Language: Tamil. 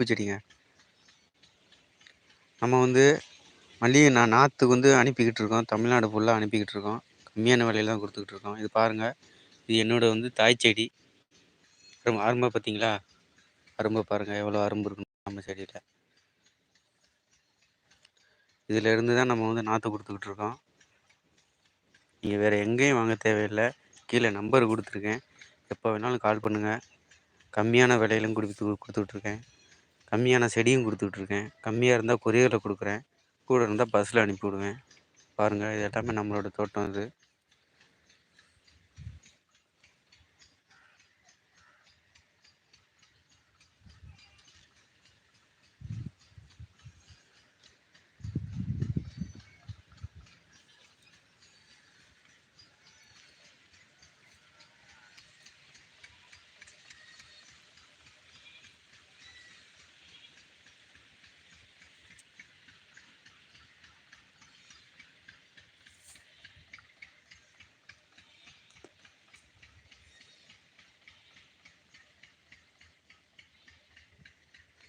பூச்செடிங்க நம்ம வந்து மல்லிகை நான் நாற்றுக்கு வந்து அனுப்பிக்கிட்டு இருக்கோம். தமிழ்நாடு ஃபுல்லாக அனுப்பிக்கிட்டு இருக்கோம். கம்மியான விலையில தான் கொடுத்துக்கிட்டு இருக்கோம். இது பாருங்கள் இது என்னோட வந்து தாய் செடி. அரும்பு அரும்பை பார்த்தீங்களா அரும்பை பாருங்கள் எவ்வளோ அரும்பு இருக்குன்னு நம்ம செடியில். இதில் இருந்து தான் நம்ம வந்து நாற்று கொடுத்துக்கிட்டு இருக்கோம். நீங்கள் வேறு எங்கேயும் வாங்க தேவையில்லை. கீழே நம்பர் கொடுத்துருக்கேன். எப்போ வேணாலும் கால் பண்ணுங்கள் கம்மியான விலையிலும் கொடுத்து கொடுத்துட்ருக்கேன் கம்மியான செடியும் கொடுத்துட்ருக்கேன். கம்மியாக இருந்தால் கொரியரில் கொடுக்குறேன். கூட இருந்தால் பஸ்ஸில் அனுப்பி விடுவேன் பாருங்கள் இது எல்லாமே நம்மளோட தோட்டம் இது.